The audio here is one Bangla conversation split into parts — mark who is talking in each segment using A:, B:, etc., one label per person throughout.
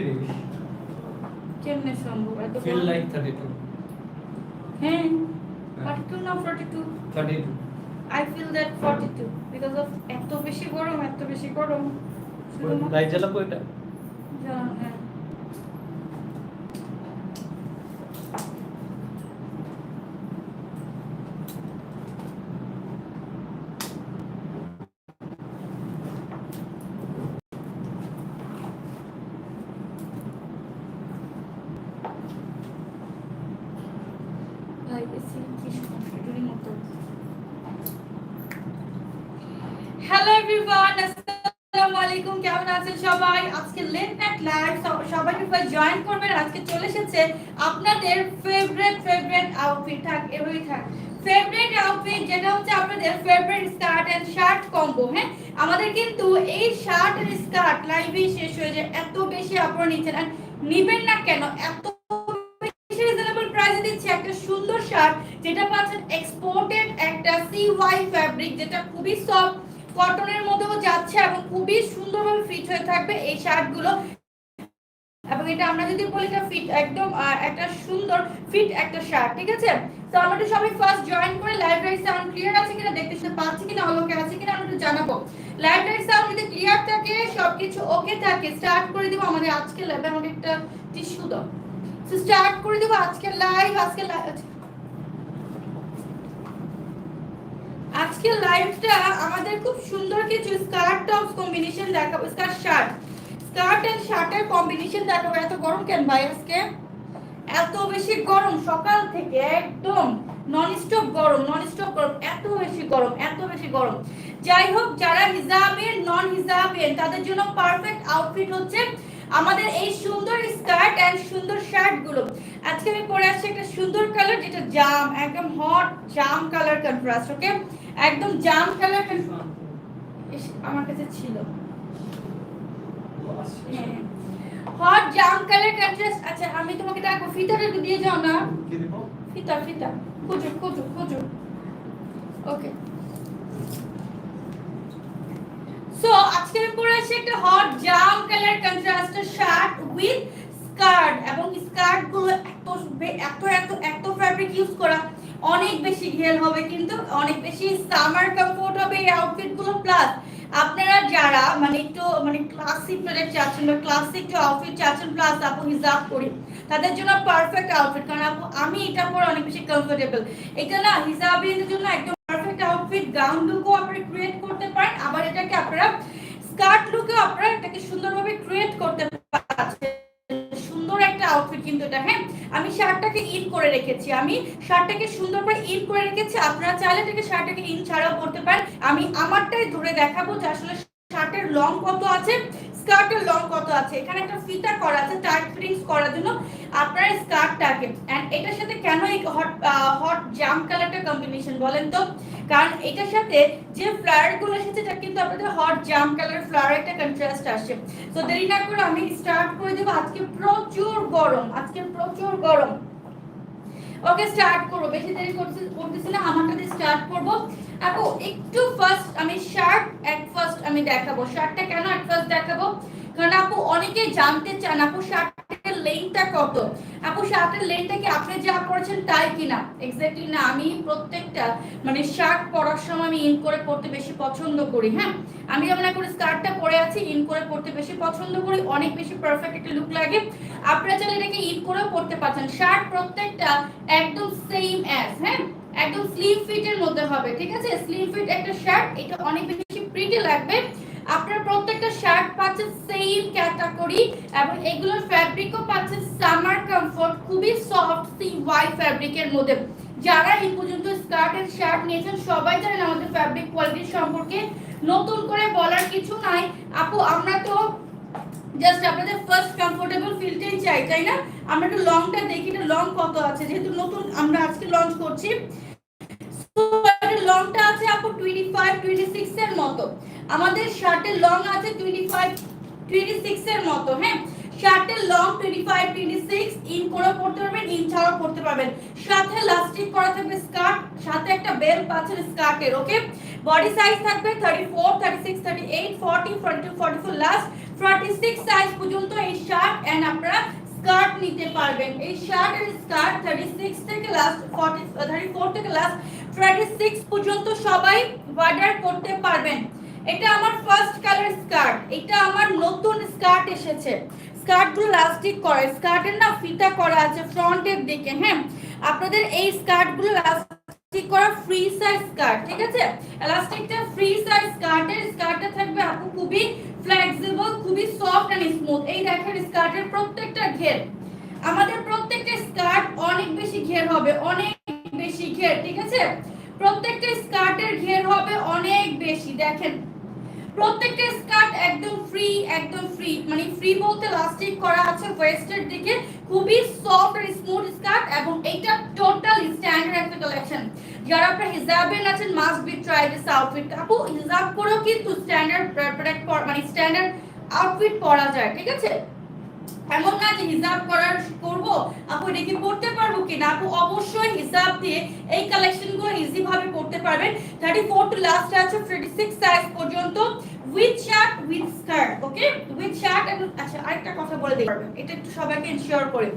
A: তিরিশ।
B: কেমনে সম্ভব? এত
A: ফিল লাইক থার্টি টু
B: হ্যাঁ 42 না 42
A: thirty two
B: I feel that 42 because of এত বেশি গরম এত বেশি গরম।
A: লাইট জ্বালাবো এটা?
B: হ্যাঁ। ভাই, এসি কি সংস্কৃতির মতো। হ্যালো এভরিওয়ান আসসালামু আলাইকুম কেমন আছেন সবাই আজকে লেট নাইট লাইভ সবাই জয়েন করবেন আজকে চলে এসেছে আপনাদের ফেভারিট ফেভারিট আউটফিট থাক, এভাবেই থাক। ফেভারিট আউটফিট যেটা হচ্ছে আপনাদের favourite skirt and shirt combo হ্যাঁ? আমাদের কিন্তু এই শার্ট এন্ড স্কার্ট লাইভে শেষ হয়ে যায়, এত বেশি আপনারা নিচ্ছেন। আর নিবেন না কেন? এত যেটা এক্সপোর্টেড একটা সিওয়াই ফ্যাব্রিক যেটা খুবই সফট কটনের মধ্যেও যাচ্ছে এবং খুবই সুন্দরভাবে ফিট হয়ে থাকবে এই শার্টগুলো এবং এটা আমরা যদি বলি এটা ফিট একদম একটা সুন্দর ফিট একটা শার্ট ঠিক আছে? তো আমরা সবাই ফার্স্ট জয়েন করে লাইব্রেরি সাউন্ড ক্লিয়ার আছে কিনা দেখতে শুনতে পাচ্ছি কিনা অলোকে আছে কিনা আমরা একটু জানাব। লাইব্রেরি সাউন্ড যদি ক্লিয়ার থাকে, সবকিছু ওকে থাকে স্টার্ট করে দিব আমাদের আজকে লাইভ আমাকে একটা টিস্যু দাও। স্টার্ট করে দিব আজকে লাইভ আজকে লাইভ আজকে লাইভটা আমাদের খুব সুন্দর কিছু স্কার্ট টপস কম্বিনেশন দেখাবো স্কার্ট শার্ট স্কার্ট এন্ড শার্টের কম্বিনেশন দেখাবো এত গরম কেন ভাই আজকে? এত বেশি গরম, সকাল থেকে একদম নন স্টপ গরম নন স্টপ গরম, এত বেশি গরম, এত বেশি গরম। যাই হোক, যারা হিজাবের নন হিজাবের তাদের জন্য পারফেক্ট আউটফিট হচ্ছে আমাদের এই সুন্দর স্কার্ট এন্ড সুন্দর শার্টগুলো। আজকে আমি পরে আসছি একটা সুন্দর কালার যেটা জাম, একদম হট জাম কালার কন্ট্রাস্ট ওকে একদম জাম কালার আমার কাছে ছিল। হট জাম কালার কন্ট্রাস্ট আচ্ছা আমি তোমাকে ডাকবো ফিতাটা একটু দিয়ে যাও না।
A: কি দিব?
B: ফিতা ফিতা। খুঁজো খুঁজো খুঁজো। ওকে সো আজকে আমি পরে আসছি একটা হট জাম কালার কন্ট্রাস্টের শার্ট উইথ স্কার্ট এবং স্কার্টগুলো এত এত এত এত ফ্যাব্রিক ইউজ করা। অনেক বেশি ঘের হবে কিন্তু অনেক বেশি সামার কমফোর্ট হবে এই আউটফিটগুলো। প্লাস আপনারা যারা মানে একটু মানে ক্লাসিক প্রোডাক্ট চাচ্ছেন বা ক্লাসিক যে আউটফিট চাচ্ছেন প্লাস আপু হিজাব করি তাদের জন্য পারফেক্ট আউটফিট কারণ আপু, আমি এটা পরে অনেক বেশি কমফোর্টেবল এটা না হিজাবের জন্য একদম পারফেক্ট আউটফিট গাউন লুকও আপনারা ক্রিয়েট করতে পারেন, আবার এটাকে আপনারা স্কার্ট লুকেও আপনারা এটাকে সুন্দরভাবে ক্রিয়েট করতে পারছেন। আউটফিট কিন্তু এটা হ্যাঁ? আমি শার্টটাকে ইন করে রেখেছি। আমি শার্টটাকে সুন্দর করে ইন করে রেখেছি। আপনারা চাইলে এটাকে শার্টটাকে ইন ছাড়াও করতে পারেন। আমি আমারটাই ধরে দেখাবো যে আসলে শার্টের লং কত আছে স্কার্টের লং কত আছে। এখানে একটা ফিতা করা আছে টাইট ফিটিংস করার জন্য। আপনার স্কার্টটাকে এন্ড এটার সাথে কেন এই হট হট জাম কালারটা কম্বিনেশন বলেন তো? কারণ এটার সাথে যে ফ্লাওয়ারগুলো এসেছে, এটা কিন্তু আপনাদের হট জাম কালার ফ্লাওয়ার একটা কন্ট্রাস্ট আসে তো দেরি না করে আমি স্টার্ট করে দেবো। আজকে প্রচুর গরম, আজকে প্রচুর গরম। ওকে স্টার্ট করব। বেশি দেরি করতে, করতেছি না, আমার দিয়ে স্টার্ট করব। আপু, একটু ফার্স্ট আমি শার্ট এক ফার্স্ট আমি দেখাবো। শার্টটা কেন এক ফার্স্ট দেখাবো? কারণ আপু অনেকে জানতে চান, আপু শার্টের লেন্থটা কত? আপু, শার্টের লেন্থটা কি আপনি যা পড়েছেন তাই কিনা? এক্স্যাক্টলি না, আমি প্রত্যেকটা মানে শার্ট পরার সময় আমি ইন করে পড়তে বেশি পছন্দ করি হ্যাঁ? আমি যেমন এখন স্কার্টটা পরে আছি ইন করে পড়তে বেশি পছন্দ করি, অনেক বেশি পারফেক্ট একটা লুক লাগে। আপনারা চাইলে এটাকে ইন করেও পড়তে পারছেন। শার্ট প্রত্যেকটা একদম সেম অ্যাজ হ্যাঁ? একদম স্লিম ফিটের মধ্যে হবে, ঠিক আছে? স্লিম ফিট একটা শার্ট, এটা অনেক বেশি প্রিটি লাগবে। আপনার প্রত্যেকটা শার্ট পাচ্ছেন সেম ক্যাটাগরি এবং এগুলোর ফ্যাব্রিকও পাচ্ছেন সামার কমফোর্ট খুবই সফট সি ওয়াই ফ্যাব্রিকের মধ্যে। যারা এই পর্যন্ত স্কার্ট এন্ড শার্ট নিয়েছেন, সবাই জানেন আমাদের ফ্যাব্রিক কোয়ালিটি সম্পর্কে। নতুন করে বলার কিছু নাই। আপু, আমরা তো জাস্ট আপনাদের ফার্স্ট কমফোর্টেবল ফিলটাই চাই, তাই না? আমরা একটু লংটা দেখি এটা লং কত আছে, যেহেতু নতুন আমরা আজকে লঞ্চ করছি। লংটা আছে আপু টোয়েন্টি ফাইভ টোয়েন্টি সিক্স এর মতো। আমাদের শার্টের লং আছে টোয়েন্টি ফাইভ টোয়েন্টি সিক্স এর মতো হ্যাঁ? শার্টের long twenty five twenty six in করে পড়তে পারবেন ইন ছাড়াও পড়তে পারবেন। সাথে লাস্টিক করা থাকবে স্কার্ট সাথে একটা বেল্ট পাচ্ছেন স্কার্টের ওকে বডি সাইজ থাকবে thirty four thirty six thirty eight forty forty forty four last forty six size পর্যন্ত এই শার্ট এন্ড আপনারা স্কার্ট নিতে পারবেন। এই shirt and skirt thirty six থেকে লাস্ট ফর্টি থার্টি ফোর থেকে লাস্ট টোয়েন্টি সিক্স পর্যন্ত সবাই অর্ডার করতে পারবেন। এটা আমার ফার্স্ট কালার স্কার্ট এটা আমার নতুন স্কার্ট এসেছে। স্কার্টগুলো লাস্টিক করে স্কার্টের না ফিতা করা আছে ফ্রন্টের দিকে হ্যাঁ? আপনাদের এই স্কার্টগুলো লাস্টিক করা ফ্রি সাইজ স্কার্ট ঠিক আছে? এলাস্টিকটা ফ্রি সাইজ স্কার্টের স্কার্টটা থাকবে আপু খুবই ফ্লেক্সিবল খুবই সফট এন্ড স্মুথ এই দেখেন স্কার্টের প্রত্যেকটা ঘের। আমাদের প্রত্যেকটা স্কার্ট অনেক বেশি ঘের হবে, অনেক বেশি ঘের, ঠিক আছে? প্রত্যেকটা স্কার্টের ঘের হবে অনেক বেশি, দেখেন। প্রত্যেকটা স্কার্ট একদম ফ্রি একদম ফ্রি মানে ফ্রি বলতে লাস্টিক করা আছে ওয়েস্টের দিকে। খুবই সফট আর স্মুথ স্কার্ট এবং এটা টোটাল স্ট্যান্ডার্ড একটা কালেকশন যারা আপনার হিজাবে আছেন must be try this outfit আপু, হিজাব করেও কিন্তু স্ট্যান্ডার্ড প্রোডাক্ট মানে স্ট্যান্ডার্ড আউটফিট পরা যায়, ঠিক আছে? এমন না যে হিসাব করার করব? আপু, এটা কি পড়তে পারব কিনা? আপু, অবশ্যই হিসাব দিয়ে এই কালেকশনগুলো ইজি ভাবে করতে পারবেন। 34 টু লাস্ট আছে 36 সাইজ পর্যন্ত with shirt with skirt okay with shirt আচ্ছা আরেকটা কথা বলে দিই এটা একটু সবাইকে ইনশিওর করে।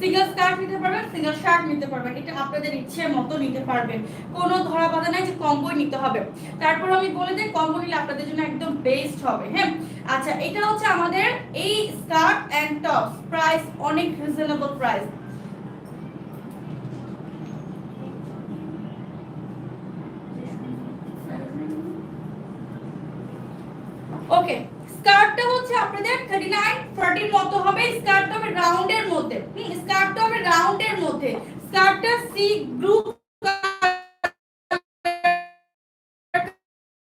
B: সিঙ্গেল স্কার্ট নিতে পারবেন সিঙ্গেল শার্ট নিতে পারবেন। এটা আপনাদের ইচ্ছে মতো নিতে পারবেন। কোনো ধরা বাধা নাই যে কম্বো নিতে হবে। তারপর আমি বলে দিই কম্বো নিলে আপনাদের জন্য একদম বেস্ট হবে হ্যাঁ? আচ্ছা এটা হচ্ছে আমাদের এই স্কার্ট এন্ড টপস প্রাইস অনেক রিজনেবল প্রাইস ওকে স্কার্টটা হচ্ছে আপনাদের 39 40 মত হবে। স্কার্টটা হবে রাউন্ডের মধ্যে। স্কার্টটা হবে রাউন্ডের মধ্যে। স্কার্টটা সি গ্রুপ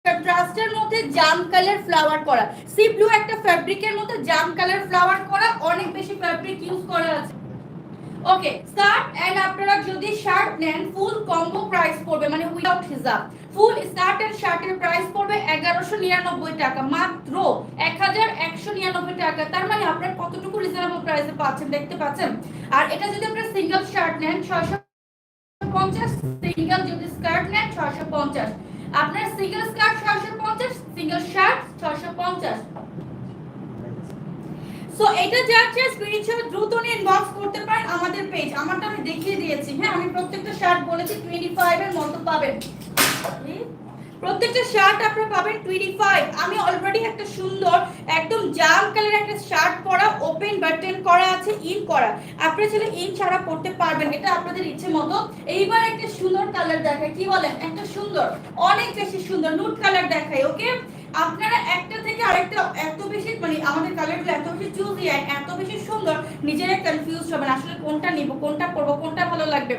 B: কন্ট্রাস্টের মধ্যে জাম কালার ফ্লাওয়ার করা। সি ব্লু একটা ফ্যাব্রিকের মধ্যে জাম কালার ফ্লাওয়ার করা। অনেক বেশি ফ্যাব্রিক ইউজ করা আছে। ওকে স্কার্ট এন্ড আপনারা যদি শার্ট নেন ফুল কম্বো প্রাইস পড়বে মানে উইদাউট হিজাব ফুল স্কার্ট এন্ড শার্টের প্রাইস পড়বে এগারোশো নিরানব্বই টাকা। মাত্র এক হাজার একশো নিরানব্বই টাকা। তার মানে আপনার কতটুকু রিজনেবল প্রাইসে পাচ্ছেন, দেখতে পাচ্ছেন? আর এটা যদি আপনার সিঙ্গেল শার্ট নেন, ছয়শো পঞ্চাশ। সিঙ্গেল যদি স্কার্ট নেন, ছয়শো পঞ্চাশ। আপনার সিঙ্গেল স্কার্ট ছয়শো পঞ্চাশ। সিঙ্গেল শার্ট ছয়শো পঞ্চাশ। সো এটা যাচ্ছে স্ক্রিনশট দ্রুত নিয়ে ইনবক্স করতে পারেন আমাদের পেজ আমারটা আমি দেখিয়ে দিয়েছি। হ্যাঁ আমি প্রত্যেকটা শার্ট বলেছি 25 এর মতো পাবেন। প্রত্যেকটা শার্ট আপনারা পাবেন 25 আমি অলরেডি একটা সুন্দর, একদম জাম কালার একটা শার্ট পরা ওপেন বাটন করা আছে ইন করা। আপনারা চাইলে ইন ছাড়া পড়তে পারবেন, এটা আপনাদের ইচ্ছে মতো। এইবার একটা সুন্দর কালার দেখায় কি বলেন? একটা সুন্দর, অনেক বেশি সুন্দর নুট কালার দেখায় ওকে আপনারা একটা থেকে আরেকটা এত বেশি মানে আমাদের কালারগুলো এত বেশি চুজি এত বেশি সুন্দর নিজেরা কনফিউজ হবেন আসলে কোনটা নিব কোনটা পরবো কোনটা ভালো লাগবে।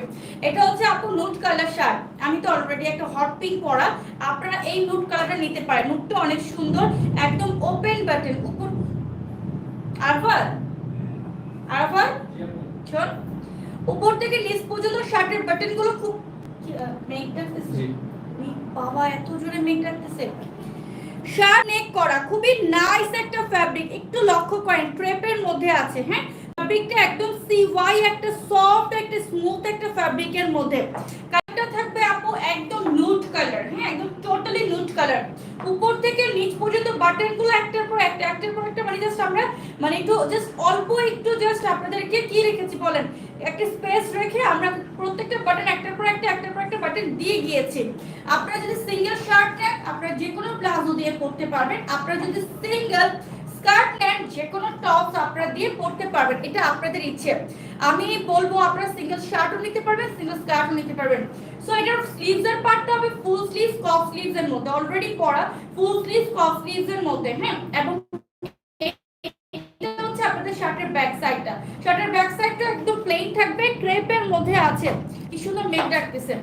B: এটা হচ্ছে আপু নুট কালার শার্ট আমি তো অলরেডি একটা হট পিঙ্ক পরা। আপনারা এই নুট কালারটা নিতে পারেন। নুটটা অনেক সুন্দর একদম ওপেন বাটন উপর আরফাত আরফাত শোন। উপর থেকে নিচ পর্যন্ত শার্টের বাটনগুলো খুব মেঘ ডাকতেছে বাবা এত জোরে মেঘ ডাকতেছে শার্ট নেক করা, খুবই নাইস একটা ফ্যাব্রিক। একটু লক্ষ্য করেন, ক্রেপের মধ্যে আছে হ্যাঁ? ফ্যাব্রিকটা একদম সিওয়াই একটা সফট একটা স্মুথ একটা ফ্যাব্রিকের মধ্যে। কালারটা থাকবে আপু একদম নুট কালার হ্যাঁ? একদম টোটালি কালার। উপর থেকে নিচ পর্যন্ত বাটনগুলো একটার পর একটা, একটার পর একটা মানে জাস্ট আমরা মানে একটু জাস্ট অল্প একটু জাস্ট আপনাদেরকে কি রেখেছি বলেন? একটা স্পেস রেখে আমরা প্রত্যেকটা বাটন একটার পর একটা, একটার পর একটা বাটন দিয়ে গিয়েছি। আপনারা যদি সিঙ্গেল শার্ট নেন, আপনারা যে কোনো প্লাজো দিয়ে করতে পারবেন। আপনারা যদি সিঙ্গেল স্কার্ট নেন যে কোনো টপস আপনারা দিয়ে পরতে পারবেন, এটা আপনাদের ইচ্ছে। আমি বলব আপনারা সিঙ্গেল শার্টও নিতে পারবেন, সিঙ্গেল স্কার্টও নিতে পারবেন। সো এটার স্লিভস পার্টটা হবে ফুল স্লিভস কফ স্লিভস এর মধ্যে অলরেডি পরা ফুল স্লিভস কফ স্লিভস এর মধ্যে হ্যাঁ? এবং আপনাদের শার্টের ব্যাক সাইডটা শার্টের ব্যাক সাইডটা একদম প্লেন থাকবে ক্রেপের মধ্যে আছে। কি সুন্দর মেঘ ডাকতেছে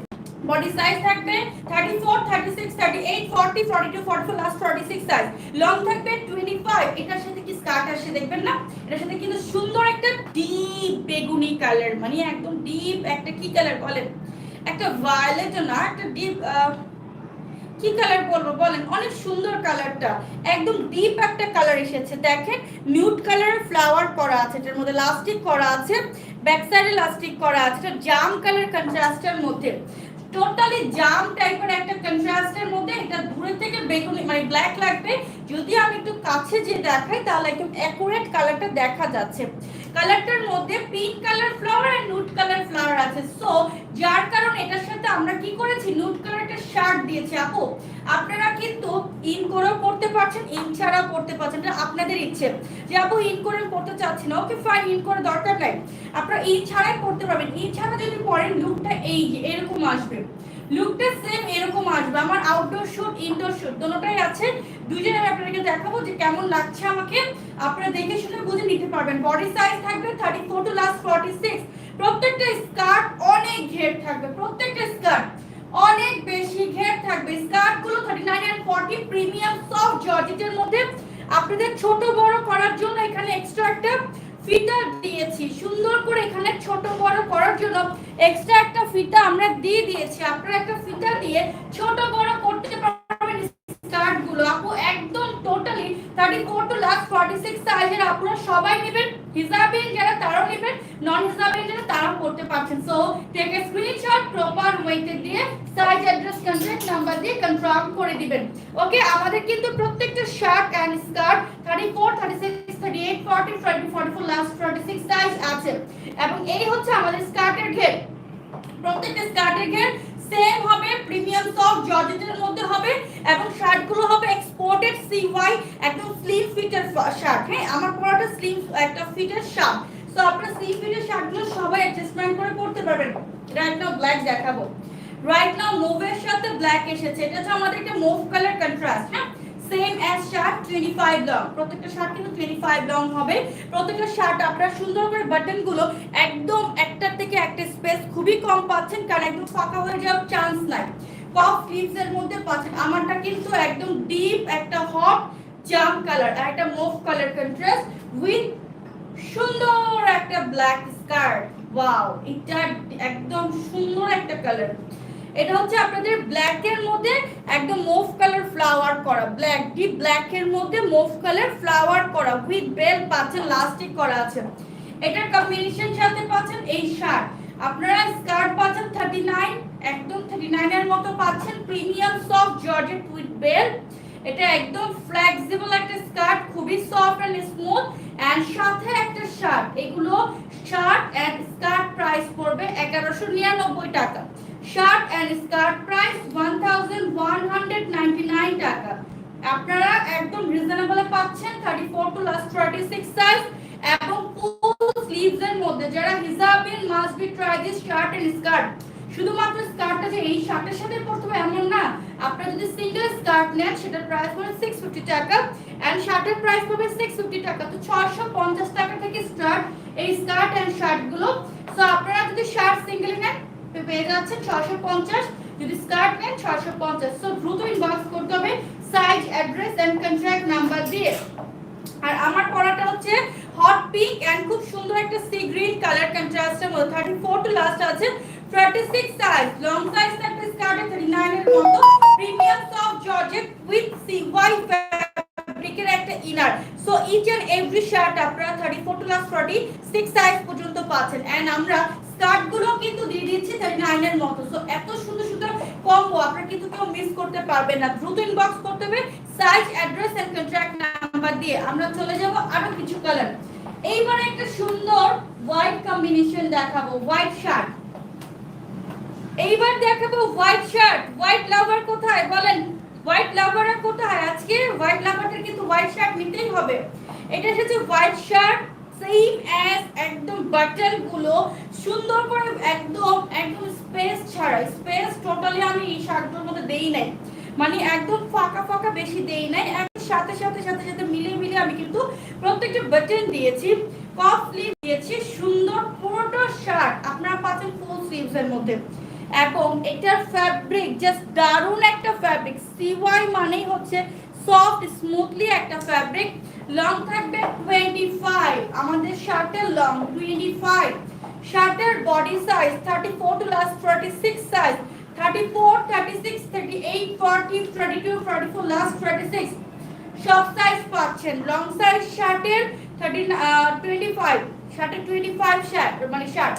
B: বডি সাইজ থাকবে 34 36 38 40 42 44 লাস্ট 46 সাইজ লং থাকবে 25 এটার সাথে কি স্কার্ট আসে দেখবেন না? এটার সাথে কিন্তু সুন্দর একটা ডিপ বেগুনি কালার মানে একদম ডিপ একটা কি কালার বলেন? একটা ভায়োলেট না, একটা ডিপ কি কালার বলব বলেন? অনেক সুন্দর কালারটা একদম ডিপ একটা কালার এসেছে। দেখেন মিউট কালারের ফ্লাওয়ার করা আছে। এটার মধ্যে লাস্টিক করা আছে। ব্যাক সাইডে লাস্টিক করা আছে। এটা জাম কালার কন্ট্রাস্টের মধ্যে। টোটালি জাম টাইপের একটা কন্ট্রাস্টের মধ্যে এটা দূরে থেকে বেগুনি মানে ব্ল্যাক লাগবে। যদি আমি একটু কাছে যে দেখাই, তাহলে একদম অ্যাকুরেট কালারটা দেখা যাচ্ছে। কালারটার মধ্যে পিঙ্ক কালার ফ্লাওয়ার আর নুট কালার ফ্লাওয়ার আছে। সো যার কারণে এটার সাথে আমরা কি করেছি? নুট কালার একটা শার্ট দিয়েছি। আপু, আপনারা কিন্তু ইন করেও পড়তে পারছেন ইন ছাড়াও পড়তে পারছেন, এটা আপনাদের ইচ্ছে। যে আপু ইন করে পড়তে চাচ্ছি না। ওকে ফাইন ইন করে দরকার নাই। আপনারা ইন ছাড়াই পড়তে পারবেন। ইন ছাড়া যদি পড়েন লুকটা এই যে, এরকম আসবে। লুকটা সেম এরকম আসবে। আমার আউটডোর শুট ইনডোর শুট দুটোটাই আছে। দুইজনে আমি আপনাদেরকে দেখাবো যে কেমন লাগছে আমাকে। আপনারা দেখে শুনে বুঝে নিতে পারবেন। বডি সাইজ থাকবে thirty four to last forty six প্রত্যেকটা স্কার্ট অনেক ঘের থাকবে। প্রত্যেকটা স্কার্ট অনেক বেশি ঘের থাকবে। স্কার্টগুলো thirty nine and forty premium soft জর্জেটের মধ্যে। আপনাদের ছোট বড় করার জন্য এখানে এক্সট্রা একটা ফিতা দিয়েছি। সুন্দর করে এখানে ছোট বড় করার জন্য এক্সট্রা একটা ফিতা আমরা দিয়ে দিয়েছি। আপনারা একটা ফিতা দিয়ে ছোট বড় করতে পারবেন স্কার্টগুলো। আপু, একদম totally thirty four to last forty six সাইজের আপনারা সবাই নেবেন। হিসাবিন যারা তারাও নেবেন নন হিসাবিন যারা তারাও করতে পারছেন। So take a screenshot proper ওয়েতে দিয়ে সাইজ অ্যাড্রেস কন্ট্যাক্ট নাম্বার দিয়ে কনফার্ম করে দিবেন। ওকে আমাদের কিন্তু প্রত্যেকটা shirt and skirt thirty four thirty six thirty eight forty forty forty four last forty six size আছে। এবং এই হচ্ছে আমাদের স্কার্টের ঘের। প্রত্যেকটা স্কার্টের ঘের সেম হবে প্রিমিয়াম সফট জর্জেটের মধ্যে হবে, এবং শার্টগুলো হবে এক্সপোর্টেড সিওয়াই একদম স্লিম ফিটের শার্ট। হ্যাঁ আমার পরাটা স্লিম একটা ফিটের শার্ট। সো আপনারা স্লিম ফিটের শার্টগুলো সবাই অ্যাডজাস্টমেন্ট করে পড়তে পারবেন। রাইট নাও ব্ল্যাক দেখাবো। রাইট নাও মুভের সাথে ব্ল্যাক এসেছে। এটা হচ্ছে আমাদের একটা মুভ কালার কন্ট্রাস্ট হ্যাঁ? সেম অ্যাজ শার্ট 25 লং প্রত্যেকটা শার্ট কিন্তু 25 লং হবে। প্রত্যেকটা শার্ট আপনারা সুন্দর করে বাটনগুলো একদম একটার থেকে একটা স্পেস খুবই কম পাচ্ছেন, কারণ একদম ফাঁকা হয়ে যাওয়ার চান্স নাই। পপ স্লিভস এর মধ্যে পাচ্ছেন। আমারটা কিন্তু একদম ডিপ একটা হট জাম কালার আর একটা মুভ কালার কন্ট্রাস্ট উইথ সুন্দর একটা ব্ল্যাক স্কার্ট ওয়াও এটা একদম সুন্দর একটা কালার এটা হচ্ছে আপনাদের ব্ল্যাক এর মধ্যে একদম মুভ কালার ফ্লাওয়ার করা ব্ল্যাক ডিপ ব্ল্যাক এর মধ্যে মুভ কালার ফ্লাওয়ার করা উইথ বেল পাচ্ছেন লাস্টিক করা আছে। এটার কম্বিনেশন সাথে পাচ্ছেন এই শার্ট। আপনারা স্কার্ট পাচ্ছেন 39 একদম 39 এর মতো পাচ্ছেন premium soft georgette with belt এটা একদম ফ্লেক্সিবল একটা স্কার্ট খুবই সফট এন্ড স্মুথ এন্ড সাথে একটা শার্ট, এগুলো শার্ট এন্ড স্কার্ট প্রাইস পড়বে 1199 টাকা। শার্ট এন্ড স্কার্ট প্রাইস 1199 টাকা। আপনারা একদম রিজনেবলে পাচ্ছেন 34 টু লাস্ট 36 সাইজ এবং ফুল স্লিভস এর মধ্যে যারা হিসাবিন must be try this shirt and skirt শুধুমাত্র স্কার্টটা যে এই শার্টের সাথে পরতে হবে এমন না, আপনারা যদি সিঙ্গেল স্কার্ট নেন, সেটার প্রাইস পড়বে 650 টাকা এন্ড শার্টের প্রাইস পড়বে 650 টাকা। তো 650 টাকা থেকে স্টার্ট এই স্কার্ট এন্ড শার্টগুলো। সো আপনারা যদি শার্ট সিঙ্গেল নেন পেয়ে যাচ্ছেন 650 যদি স্কার্ট নেন 650 সো দ্রুত ইনবক্স করতে হবে size address and contract number দিয়ে। আর আমার পরাটা হচ্ছে হট পিঙ্ক এন্ড খুব সুন্দর একটা সি গ্রিন কালার কন্ট্রাস্টের মধ্যে। 34 টু লাস্ট আছে 36 সাইজ লং সাইজ একটা স্কার্টে 39 এর মতো। Premium soft georgette with sea white ফ্যাব্রিকের একটা inner so each and every shirt আপনারা 34 টু লাস্ট 46 সাইজ পর্যন্ত পাচ্ছেন। এন্ড আমরা স্কার্টগুলো কিন্তু দিয়ে দিচ্ছি 39 এর মতো। সো এত সুন্দর সুন্দর কম্বো আপনারা কিন্তু কেউ মিস করতে পারবেন না। দ্রুত ইনবক্স করতে হবে size address and contract number দিয়ে। আমরা চলে যাব আরও কিছু কালার এইবার একটা সুন্দর হোয়াইট কম্বিনেশন দেখাবো হোয়াইট শার্ট এইবার দেখাবো হোয়াইট শার্ট হোয়াইট লাভার কোথায়? বলেন হোয়াইট লাভাররা কোথায়? আজকে হোয়াইট লাভারদের কিন্তু হোয়াইট শার্ট নিতেই হবে। এটা হচ্ছে হোয়াইট শার্ট সেম অ্যাজ একদম বাটনগুলো, সুন্দর করে একদম একদম স্পেস ছাড়া স্পেস টোটালি আমি এই শার্টগুলোর মধ্যে দেই নাই। মানে একদম ফাঁকা ফাঁকা বেশি দেই নাই সাথে সাথে সাথে সাথে মিলে মিলে আমি কিন্তু প্রত্যেকটা বাটন দিয়েছি কফ স্লিভ দিয়েছি, সুন্দর পুরোটা শার্ট আপনারা পাচ্ছেন ফুল স্লিভস এর মধ্যে। এবং এটার ফ্যাব্রিক জাস্ট দারুণ একটা ফ্যাব্রিক সিওয়াই মানেই হচ্ছে সফট স্মুথলি একটা ফ্যাব্রিক লং থাকবে 25 আমাদের শার্টের লং 25 শার্টের body size 34 to last 46 size 34 36 38 40 32 44 last 36 সব সাইজ পাচ্ছেন। লং সাইজ শার্টের 13 25 শার্টের 25 শার্ট মানে শার্ট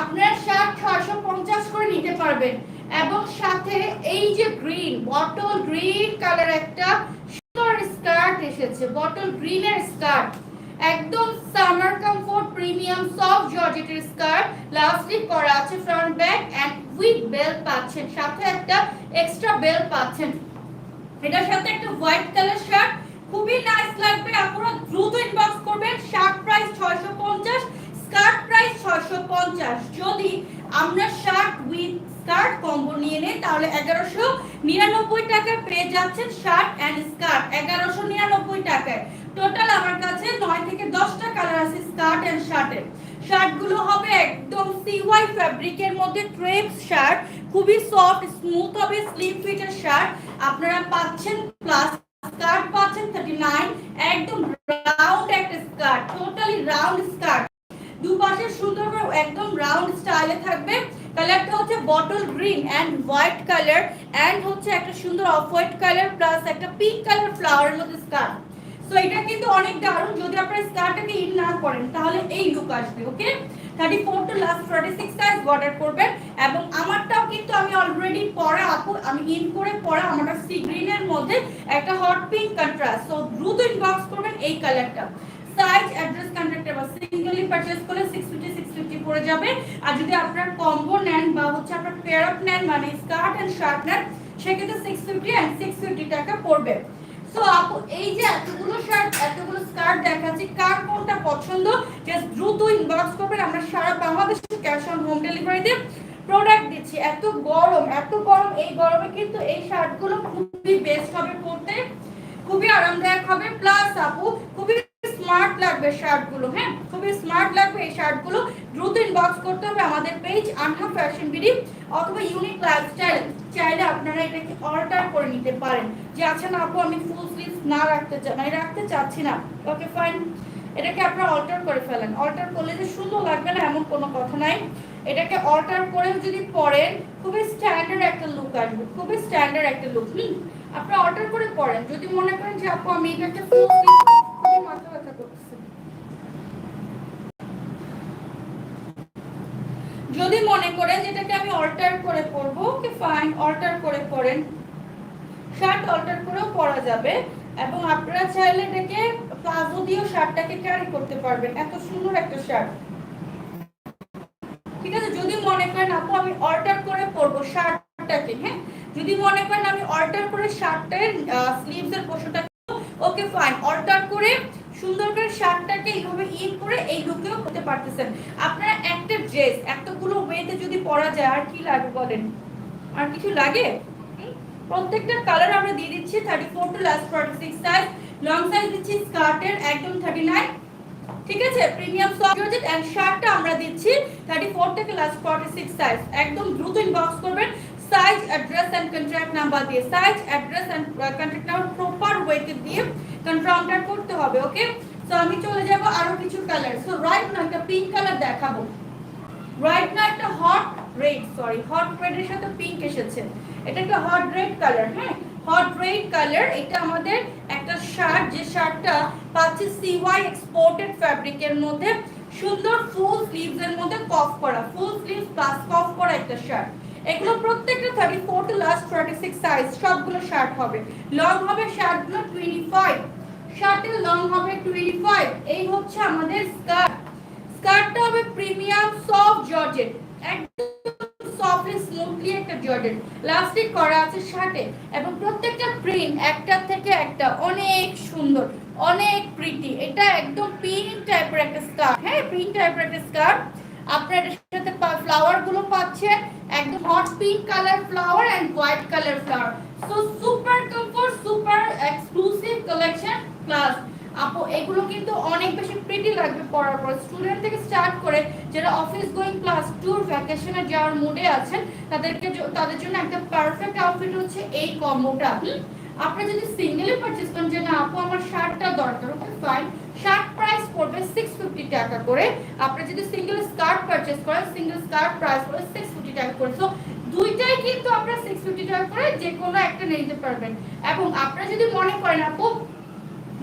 B: আপনারা শার্ট 650 করে নিতে পারবেন। এবং সাথে এই যে গ্রিন বটল গ্রিন কালার একটা স্কার্ট এসেছে। বটল গ্রিনের স্কার্ট একদম সামার কমফোর্ট প্রিমিয়াম সফট জর্জেটের স্কার্ট লাস্টিক করা আছে front back and with belt পাচ্ছেন। সাথে একটা এক্সট্রা বেল্ট পাচ্ছেন। এটার সাথে একটা হোয়াইট কালার শার্ট খুবই নাইস লাগবে। আপনারা দ্রুত ইনবক্স করবেন। শার্ট প্রাইস 650 স্কার্ট প্রাইস 650 যদি আমরা শার্ট উইথ স্কার্ট কম্বো নিয়ে নেন, তাহলে 1199 টাকায় পেয়ে যাচ্ছেন শার্ট এন্ড স্কার্ট 1199 টাকায়। টোটাল আমার কাছে নয় থেকে 10টা কালার আছে স্কার্ট এন্ড শার্টের শার্টগুলো হবে একদম সিওয়াই ফ্যাব্রিকের মধ্যে ক্রেপস শার্ট, খুবই সফট স্মুথ হবে স্লিপ ফিটের শার্ট। আপনারা পাচ্ছেন প্লাস স্কার্ট পাচ্ছেন 39 একদম রাউন্ড একটা স্কার্ট টোটালি রাউন্ড স্কার্ট। দুপাশে সুন্দর একদম রাউন্ড স্টাইলে থাকবে। কালারটা হচ্ছে bottle green and white colour and হচ্ছে একটা সুন্দর অফ হোয়াইট কালার প্লাস একটা পিঙ্ক কালার ফ্লাওয়ারের মধ্যে স্কার্ট সো এটা কিন্তু অনেক দারুণ। যদি আপনারা স্কার্টটাকে ইন না করেন, তাহলে এই লুক আসবে okay 34 to last 46 size order করবেন এবং আমারটাও কিন্তু আমি অলরেডি পরা আপু, আমি ইন করে পরা আমারটা সি গ্রিনের মধ্যে একটা হট পিঙ্ক কন্ট্রাস্ট সো দ্রুত ইনবক্স করবেন এই কালারটা সাইজ অ্যাড্রেস কন্ট্যাক্ট বা সিঙ্গেলি পারচেজ করলে 650 650 পড়ে যাবে। আর যদি আপনার কম্বো নেন বা হচ্ছে আপনার পেয়ার আপ নেন মানে স্কার্ট এন্ড শার্ট নেন, সেক্ষেত্রে 650 এন্ড 650 টাকা পড়বে। সো আপু, এই যে এতগুলো শার্ট এতগুলো স্কার্ট দেখাচ্ছি, কার কোনটা পছন্দ? জাস্ট দ্রুত ইনবক্স করবেন, আমরা সারা বাংলাদেশে ক্যাশ অন হোম ডেলিভারিতে প্রোডাক্ট দিচ্ছি। এত গরম এত গরম, এই গরমে কিন্তু এই শার্টগুলো খুবই বেস্ট হবে পরতে। খুবই আরামদায়ক হবে। প্লাস আপু, খুবই স্মার্ট লাগবে শার্টগুলো হ্যাঁ? খুবই স্মার্ট লাগবে এই শার্টগুলো দ্রুত ইনবক্স করতে হবে আমাদের পেজ আনহা ফ্যাশন বিডি অথবা ইউনিক লাইফস্টাইল চাইলে আপনারা এটাকে অল্টার করে নিতে পারেন। যে আচ্ছা না আপু, আমি ফুল স্লিভস না রাখতে চাই মানে রাখতে চাচ্ছি না। ওকে ফাইন এটাকে আপনারা অল্টার করে ফেলেন। অল্টার করলে যে সুন্দর লাগবে না এমন কোনো কথা নাই। এটাকে অল্টার করে যদি পরেন, খুবই স্ট্যান্ডার্ড একটা লুক আসবে। খুবই স্ট্যান্ডার্ড একটা লুক আপনারা অল্টার করে পরেন। যদি মনে করেন যে, আপু, আমি এটাকে ফুল স্লিভ খুবই মাথা ব্যথা করতেছে যদি মনে করেন যেটাকে আমি অল্টার করে পরবো ওকে ফাইন অল্টার করে পরেন শার্ট অল্টার করেও পরা যাবে এবং আপনারা চাইলে এটাকে প্লাজো দিয়েও শার্টটাকে ক্যারি করতে পারবেন। এত সুন্দর একটা শার্ট ঠিক আছে? যদি মনে করেন, আপু, আমি অল্টার করে পরবো শার্টটাকে হ্যাঁ? যদি মনে করেন, আমি অল্টার করে শার্টের স্লিভস এর পোশাকটাকে ওকে ফাইন অল্টার করে সুন্দর করে শার্টটাকে এইভাবে ইন করে এই লুকেও করতে পারতেছেন। আপনারা একটা ড্রেস, এতগুলো ওয়েতে যদি পরা যায়, আর কি লাগে বলেন? আর কিছু লাগে? প্রত্যেকটা কালার আমরা দিয়ে দিচ্ছি thirty four to last forty six size long size দিচ্ছি স্কার্টের একদম থার্টি নাইন ঠিক আছে? প্রিমিয়াম সফট জর্জেট এন্ড শার্টটা আমরা দিচ্ছি 34 থেকে লাস্ট 46 সাইজ একদম দ্রুত ইনবক্স করবেন। Size address and contract number দিয়ে size address and contract number proper ওয়েতে দিয়ে কনফার্মটা করতে হবে ওকে সো আমি চলে যাব আরও কিছু কালার সো রাইট না একটা পিঙ্ক কালার দেখাবো। রাইট না একটা hot red sorry hot red এর সাথে পিঙ্ক এসেছে। এটা একটা হট রেড কালার হ্যাঁ? হট রেড কালার এটা আমাদের একটা শার্ট যে শার্টটা পাচ্ছি সিওয়াই এক্সপোর্টেড ফ্যাব্রিকের মধ্যে। সুন্দর ফুল স্লিভস এর মধ্যে কফ করা ফুল স্লিভস প্লাস কফ করা একটা শার্ট এগুলো প্রত্যেকটা thirty four to last thirty six size সবগুলো শার্ট হবে। লং হবে শার্টগুলো টোয়েন্টি ফাইভ শার্টের লং হবে টোয়েন্টি ফাইভ এই হচ্ছে আমাদের স্কার্ট স্কার্টটা হবে প্রিমিয়াম সফট জর্জেট একদম সফটলি স্মুথলি একটা জর্জেট লাস্টিক করা আছে শার্টে এবং প্রত্যেকটা প্রিন্ট একটা থেকে একটা। অনেক সুন্দর, অনেক প্রিটি এটা একদম পিঙ্ক টাইপের একটা স্কার্ট হ্যাঁ পিঙ্ক টাইপের একটা স্কার্ট আপনার সাথে ফ্লাওয়ারগুলো পাচ্ছেন একদম hot pink colour flower and white colour flower so super comfort super exclusive collection plus আপু, এগুলো কিন্তু অনেক বেশি প্রিটি লাগবে পরার পর। স্টুডেন্ট থেকে স্টার্ট করে যারা অফিস গোয়িং ক্লাস ট্যুর ভ্যাকেশনে যাওয়ার মুডে আছেন, তাদেরকে তাদের জন্য একটা পারফেক্ট আউটফিট হচ্ছে এই কম্বোটা আপনি যদি সিঙ্গেলে পারচেজ করেন যে না আপু আমার শার্টটা দরকার ওকে ফাইন শার্ট প্রাইস পড়বে সিক্স ফিফটি টাকা করে। আপনি যদি সিঙ্গেল স্কার্ট পারচেজ করেন সিঙ্গেল স্কার্ট প্রাইস পড়বে সিক্স ফিফটি টাকা করে। সো দুইটাই কিন্তু আপনারা সিক্স ফিফটি টাকা করে, যে কোনো একটা নিতে পারবেন। এবং আপনারা যদি মনে করেন, আপু,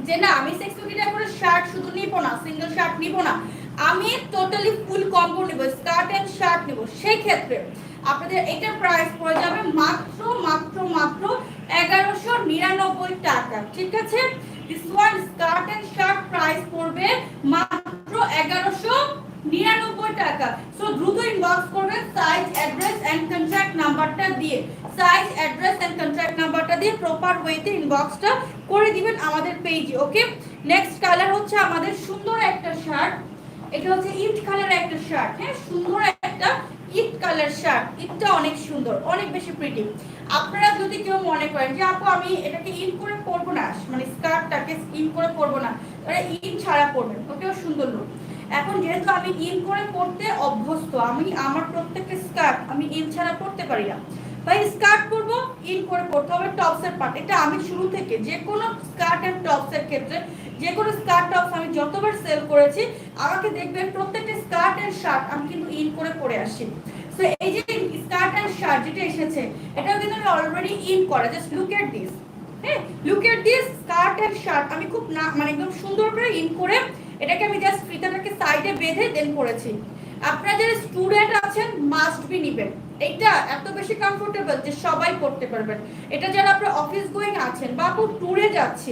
B: যে না, আমি সিক্স ফিফটি টাকা করে শার্ট শুধু নিব না সিঙ্গেল শার্ট নিব না, আমি টোটালি ফুল কম্বো নিব স্কার্ট এন্ড শার্ট নিব। সেই ক্ষেত্রে আপনাদের এটার প্রাইস পড়ে যাবে মাত্র মাত্র মাত্র এগারোশো নিরানব্বই টাকা, ঠিক আছে? This one skirt and shirt price পড়বে মাত্র এগারোশো নিরানব্বই টাকা। সো দ্রুত ইনবক্স করবেন সাইজ অ্যাড্রেস এন্ড কন্ট্যাক্ট নাম্বারটা দিয়ে। সাইজ অ্যাড্রেস এন্ড কন্ট্যাক্ট নাম্বারটা দিয়ে প্রপার ওয়েতে ইনবক্সটা করে দিবেন আমাদের পেজে ওকে নেক্সট কালার হচ্ছে আমাদের সুন্দর একটা শার্ট এটা হচ্ছে ইট কালার একটা শার্ট হ্যাঁ? সুন্দর একটা ইট কালার শার্ট, ইটটা অনেক সুন্দর, অনেক বেশি প্রিটি আপনারা যদি কেউ মনে করেন যে, আপু, আমি এটাকে ইন করে পরবো না মানে স্কার্টটাকে ইন করে পরবো না, তাহলে ইন ছাড়া পরবেন। ওকেও সুন্দর লুক এখন যেহেতু আমি ইন করে পড়তে অভ্যস্ত, আমি আমার প্রত্যেকটা স্কার্ট আমি ইন ছাড়া পড়তে পারি না। ভাই স্কার্ট পরবো ইন করে পড়তে হবে টপসের পার্ট এটা আমি শুরু থেকে যে কোনো স্কার্ট এন্ড টপসের ক্ষেত্রে, যে কোনো স্কার্ট টপস আমি যতবার সেল করেছি, আমাকে দেখবেন প্রত্যেকটা স্কার্ট এন্ড শার্ট আমি কিন্তু ইন করে পরে আসি সো এই যে স্কার্ট এন্ড শার্ট যেটা এসেছে, এটাও কিন্তু আমি অলরেডি ইন করা। জাস্ট লুক এট দিস হ্যাঁ look at this skirt and shirt আমি খুব না মানে একদম সুন্দর করে ইন করে, এটাকে আমি জাস্ট ফিতাটাকে সাইডে বেঁধে দেন করেছি। আপনারা যারা স্টুডেন্ট আছেন মাস্ট বি নিবেন। এটা এত বেশি কমফোর্টেবল যে সবাই পড়তে পারবেন। এটা যারা আপনার অফিস গোয়িং আছেন বা আপু ট্যুরে যাচ্ছি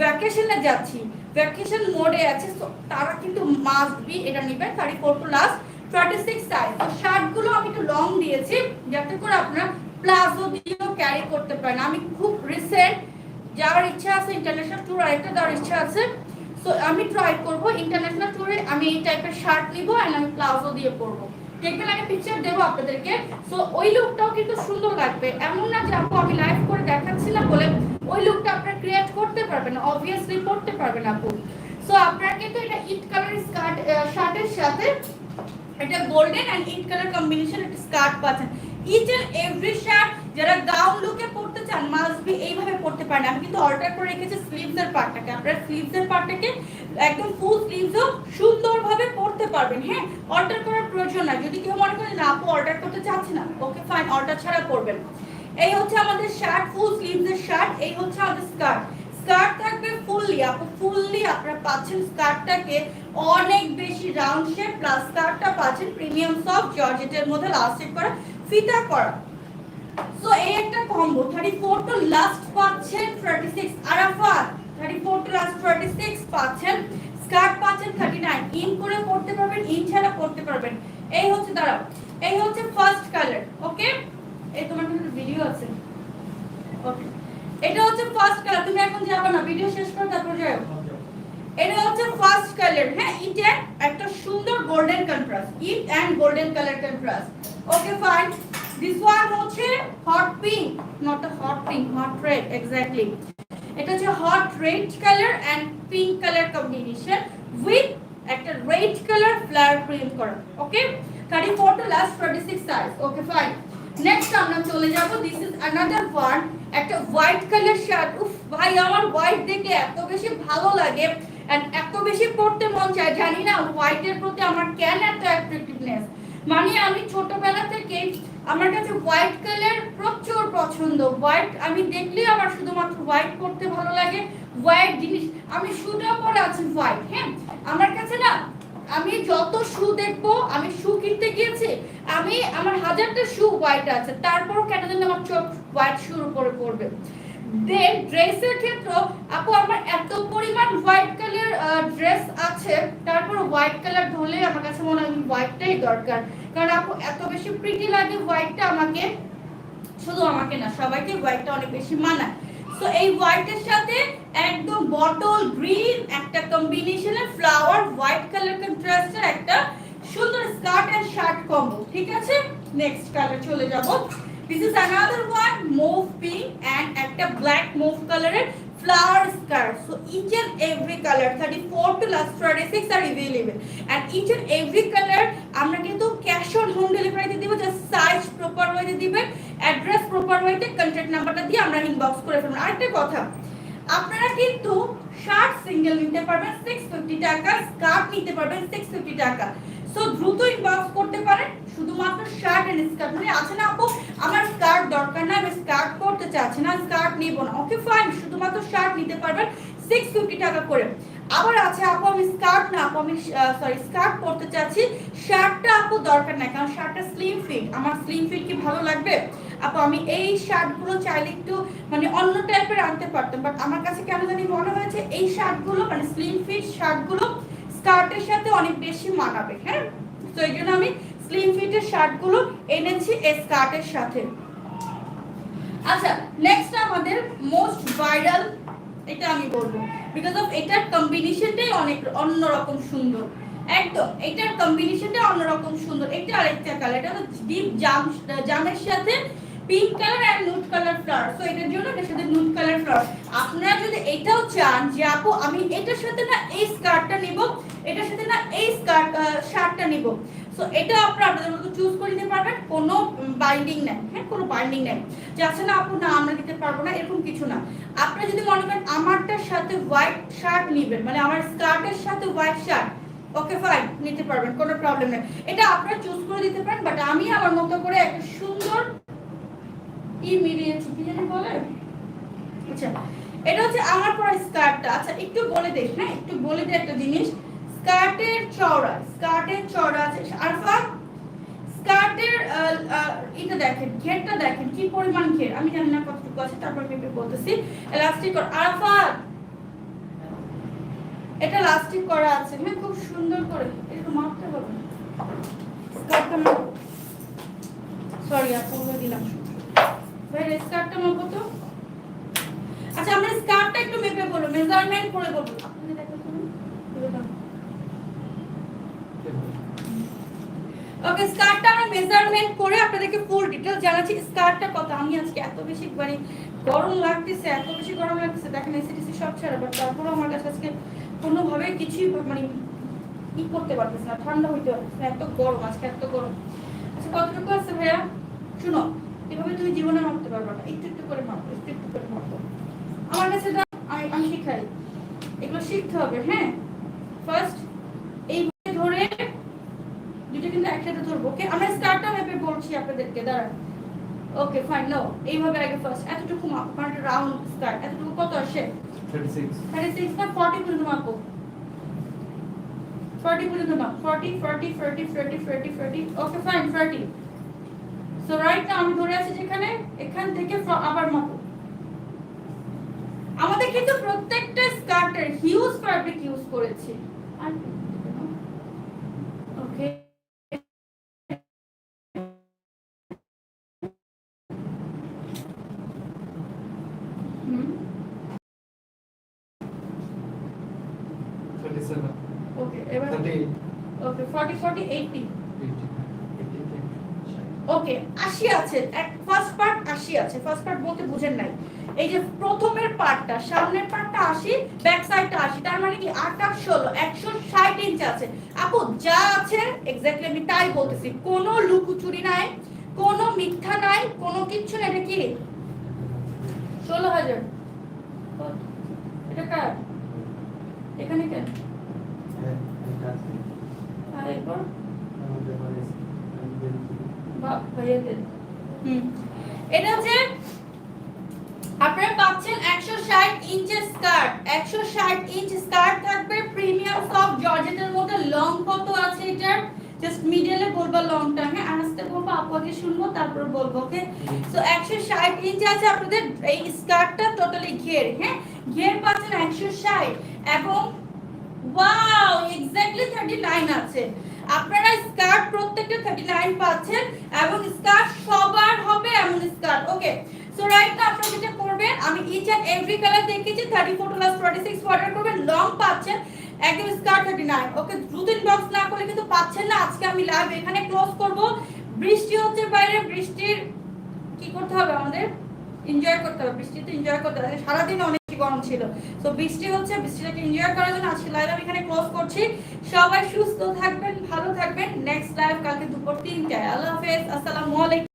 B: ভ্যাকেশনে যাচ্ছি ভ্যাকেশন মোডে আছে তারা কিন্তু মাস্ট বি এটা নেবেন। Thirty four plus twenty six size তো শার্টগুলো আমি একটু লং দিয়েছি, যাতে করে আপনারা প্লাজো দিয়েও ক্যারি করতে পারেন। আমি খুব রিসেন্ট যাওয়ার ইচ্ছা আছে ইন্টারন্যাশনাল ট্যুর আরেকটা দেওয়ার ইচ্ছা আছে। সো আমি ট্রাই করব ইন্টারন্যাশনাল ট্যুরে আমি এই টাইপের শার্ট নিব এন্ড আমি প্লাজো দিয়ে পরবো। দেখবেন পিকচার দেবো আপনাদেরকে। সো ওই লুকটাও কিন্তু সুন্দর লাগবে। এমন না যে আপু, আমি লাইভ করে বলে ওই লুকটা আপনারা ক্রিয়েট করতে পারবেন অবভিয়াসলি পড়তে পারবেন আপু। সো আপনারা কিন্তু এটা ইট কালার স্কার্ট শার্টের সাথে এটা গোল্ডেন এন্ড ইট কালার কম্বিনেশন একটা স্কার্ট পাচ্ছেন। ইচ এন্ড এভরি শার্ট যারা গাউন লুকে পড়তে চান মাস্ট বি এইভাবে পড়তে পারেন। আমি কিন্তু অল্টার করে রেখেছি স্লিভস এর পার্টটাকে আপনারা স্লিভস এর পার্টটাকে একদম ফুল স্লিভসও সুন্দরভাবে পড়তে পারবেন হ্যাঁ? অল্টার করার প্রয়োজন নাই। যদি কেউ মনে করেন না, আপু অল্টার করতে চাচ্ছে না। ওকে ফাইন অল্টার ছাড়া করবেন এই হচ্ছে আমাদের শার্ট ফুল স্লিভস এর শার্ট এই হচ্ছে আমাদের স্কার্ট স্কার্ট থাকবে ফুললি আপু ফুললি আপনারা পাচ্ছেন স্কার্টটাকে অনেক বেশি রাউন্ড শেপ প্লাস স্কার্টটা পাচ্ছেন প্রিমিয়াম সফট জর্জেটের মধ্যে লাস্টিক করা ফিতা করা। সো এই একটা কম্বো 34 টু লাস্ট পাচ্ছেন 36 আরাফাত 34 টু লাস্ট 36 পাচ্ছেন, স্কার্ট পাচ্ছেন 39 ইন করে পড়তে পারবেন, ইন ছাড়া পড়তে পারবেন। এই হচ্ছে, দাঁড়াও, এই হচ্ছে ফার্স্ট কালার ওকে এই তোমার কিন্তু ভিডিও আছে। ওকে এটা হচ্ছে ফার্স্ট কালার তুমি এখন যাবে না ভিডিও শেষ করে তারপর যাও। এটা হচ্ছে ফার্স্ট কালার হ্যাঁ এটা একটা সুন্দর golden contrast it and golden colour contrast okay fine this one হচ্ছে hot pink not a hot pink hot red exactly এটা হচ্ছে hot red colour and pink colour combination with একটা রেড কালার ফ্লাওয়ার প্রিন্ট করা okay 34 to last 26 size okay fine next আমরা চলে যাব দিস ইজ অ্যানাদার ওয়ান একটা হোয়াইট কালার শার্ট উফ ভাই, আমার হোয়াইট দেখলে এত বেশি ভালো লাগে এন্ড এত বেশি পড়তে মন চায়, জানি না হোয়াইটের প্রতি আমার কেন এত অ্যাট্রাকটিভনেস মানে আমি ছোটবেলা থেকে আমার কাছে হোয়াইট কালার প্রচুর পছন্দ। হোয়াইট আমি দেখলেই আমার শুধুমাত্র হোয়াইট পড়তে ভালো লাগে। হোয়াইট জিনিস, আমি শুটাও পরে আছি হোয়াইট হ্যাঁ? আমার কাছে না, আমি যত শু দেখব, আমি শু কিনতে গিয়েছি, আমি, আমার হাজারটা শু হোয়াইট আছে। তারপর কেন জানি আমার চোখ হোয়াইট শুর উপরে পড়বে। দেন ড্রেসের ক্ষেত্রে আপু, আমার এত পরিমাণ হোয়াইট কালার ড্রেস আছে তারপর হোয়াইট কালার ধরলে আমার কাছে মনে হয় হোয়াইটটাই দরকার। কারণ আপু, এত বেশি প্রিটি লাগে হোয়াইটটা আমাকে। শুধু আমাকে না, সবাইকে হোয়াইটটা অনেক বেশি মানায়। তো এই হোয়াইটের সাথে একদম বটল গ্রিন একটা কম্বিনেশনে ফ্লাওয়ার হোয়াইট কালার কন্ট্রাস্টের একটা সুন্দর স্কার্ট এন্ড শার্ট কম্বো ঠিক আছে? নেক্সট কালার চলে যাব। This is another one mauve pink and একটা ব্ল্যাক মুভ কালারের flower skirt so, each and every color 34 to last 36 are available. And each and every color, আমরা কিন্তু ক্যাশ অন হোম ডেলিভারিতে দিব জাস্ট সাইজ প্রপার ওয়েতে দিবেন অ্যাড্রেস প্রপার ওয়েতে কন্ট্যাক্ট নাম্বারটা দিয়ে আমরা ইনবক্স করে ফেলব। আরেকটা কথা, আপনারা কিন্তু শার্ট সিঙ্গেল নিতে পারবেন 650 টাকা স্কার্ট নিতে পারবেন 650 টাকা। সো দ্রুত ইনবক্স করতে পারেন। শুধুমাত্র শার্ট এন্ড স্কার্ট মানে আছে না আপু? আমার স্কার্ট দরকার না, আমি স্কার্ট পরতে চাচ্ছি না স্কার্ট নিব না। ওকে ফাইন শুধুমাত্র শার্ট নিতে পারবেন। 650 টাকা করে। আবার আছে আপু, আমি স্কার্ট না আপু, আমি সরি স্কার্ট পরতে চাচ্ছি। শার্টটা আপু দরকার নাই, কারণ শার্টটা স্লিম ফিট আমার স্লিম ফিট কি ভালো লাগবে? আপু, আমি এই শার্টগুলো চাইলে একটু মানে অন্য টাইপের আনতে পারতাম বাট আমার কাছে কেন জানি মনে হয়েছে, এই শার্টগুলো মানে স্লিম ফিট শার্টগুলো স্কার্টের সাথে অনেক বেশি মানাবে হ্যাঁ? তো এই আমি স্লিম ফিটের শার্টগুলো এনেছি এই স্কার্টের সাথে। আচ্ছা নেক্সট আমাদের মোস্ট ভাইরাল এটা আমি বলব বিকজ অফ এটার কম্বিনেশনটাই অনেক অন্যরকম সুন্দর। একদম, এটার কম্বিনেশনটা অন্যরকম সুন্দর। এটা আরেকটা কালার এটা হলো ডিপ জাম জামের সাথে pink colour and nude colour flower so এটার জন্য এটার সাথে নুট কালার ফ্লাওয়ার আপনারা যদি এটাও চান যে, আপু, আমি এটার সাথে না এই স্কার্টটা নিব, এটার সাথে না এই স্কার্ট শার্টটা নিব। সো এটা আপনারা আপনাদের মতো চুজ করে নিতে পারবেন, কোনো বাইন্ডিং নেই হ্যাঁ? কোনো বাইন্ডিং নেই। যে আছে না, আপু, না, আমরা দিতে পারব না, এরকম কিছু না। আপনারা যদি মনে করেন আমারটার সাথে হোয়াইট শার্ট নেবেন মানে আমার স্কার্টের সাথে হোয়াইট শার্ট ওকে ফাইন নিতে পারবেন, কোনো প্রবলেম নেই। এটা আপনারা চুজ করে দিতে পারেন বাট আমি আমার মতো করে একটা সুন্দর বলে? আচ্ছা এটা হচ্ছে আমার পরা স্কার্টটা। আচ্ছা একটু বলে হ্যাঁ? একটু বলে দে একটা জিনিস। স্কার্টের ঘের। আমি জানি না কতটুকু আছে, তারপর আমি বলতেছি। এটা লাস্টিক করা আছে। হ্যাঁ খুব সুন্দর করে। একটু মাপতে হবে স্কার্টটা সরি আপু দিলাম। ভাই স্কার্টটা মাপো তো। আচ্ছা আমরা স্কার্টটা একটু মেপে বলো মেজারমেন্ট করে বলব আপনি দেখো বলে ওকে স্কার্টটা আমরা মেজারমেন্ট করে আপনাদেরকে ফুল ডিটেইলস জানাচ্ছি। স্কার্টটা কত? আমি আজকে এত বেশি মানে গরম লাগতেছে, এত বেশি গরম লাগতেছে। দেখেন এসিডিসি সব ছাড়া বাট তারপরেও আমার কাছে আজকে কোনোভাবে কিছুই মানে ই করতে পারতেছে না, ঠান্ডা হইতে পারতেছে না, এত গরম, আজকে এত গরম। আচ্ছা কতটুকু আছে ভাইয়া? শুনো এভাবে তুমি জীবনে মাপতে পারবে না। একটু একটু করে মাপো একটু একটু করে মাপো আমার কাছে আমি আমি শিখাই এগুলো শিখতে হবে হ্যাঁ? ফার্স্ট এইভাবে ধরে দুটো কিন্তু একসাথে ধরবো ওকে আমরা স্টার্টটা মেপে বলছি আপনাদেরকে দাঁড়ান। ওকে ফাইন নো এইভাবে আগে ফার্স্ট এতটুকু মাপ কারণ রাউন্ড স্টার্ট এতটুকু কত আসে?
A: 36
B: থার্টি সিক্স না ফর্টি পর্যন্ত মাপো ফর্টি পর্যন্ত মাপ forty forty forty forty forty forty okay fine forty so right না আমি ধরে আছি যেখানে এখান থেকে আবার মাপো। আমাদের কিন্তু প্রত্যেকটা স্কার্টের হিউজ ফ্যাব্রিক ইউজ করেছি। ওকে এবার ওকে 40 40 80
A: 80
B: ওকে 80 আছে। এক ফার্স্ট পার্ট 80 আছে। ফার্স্ট পার্ট বলতে বুঝেন নাই। এই যে প্রথমের পার্টটা সামনের পার্টটা 80 ব্যাক সাইডটা 80 তার মানে কি? 8 8 16 160 ইঞ্চ আছে। আপু যা আছে এক্স্যাক্টলি আমি তাই বলতেছি। কোনো লুকোচুরি নাই কোনো মিথ্যা নাই কোনো কিচ্ছু নাই। এটা কি? 16000 এটা কার? এখানে কেন? আর এরপর? ভাইয়াদের হুম এটা হচ্ছে, আপনারা পাচ্ছেন 160 ইঞ্চের স্কার্ট। 160 ইঞ্চ স্কার্ট থাকবে, প্রিমিয়াম সফট জর্জেটের মধ্যে লং কত আছে এটার? জাস্ট মিডলে বলব লংটা আস্তে বলব আপনাকে শুনব, তারপর বলব ওকে সো 160 ইঞ্চ আছে আপনাদের এই স্কার্টটা টোটালি ঘের হ্যাঁ? ঘের পাচ্ছেন 160 এবং ওয়াও এক্স্যাক্টলি 39 আছে। আপনারা স্কার্ট প্রত্যেকটা 39 পাচ্ছেন এবং স্কার্ট সবার হবে এমন স্কার্ট ওকে সো রাইট না আপনারা যেটা করবেন, আমি ইচ এন্ড এভরি কালার দেখিয়েছি 34 প্লাস 46 অর্ডার করবেন লং পাচ্ছেন, একদম স্কার্ট 39 ওকে দ্রুত ইনবক্স না করলে কিন্তু পাচ্ছেন না, আজকে আমি লাইভ এখানে ক্লোজ করব। বৃষ্টি হচ্ছে বাইরে, বৃষ্টির কি করতে হবে আমাদের? এনজয় করতে হবে, বৃষ্টিতে এনজয় করতে হবে, সারাদিন অনেক গরম ছিল। তো বৃষ্টি হচ্ছে, বৃষ্টিটাকে এনজয় করার জন্য আজকে লাইভ আমি এখানে ক্লোজ করছি। সবাই সুস্থ থাকবেন, ভালো থাকবেন। নেক্সট লাইভ কালকে দুপুর তিনটায়। আল্লাহ হাফেজ, আসসালামু আলাইকুম।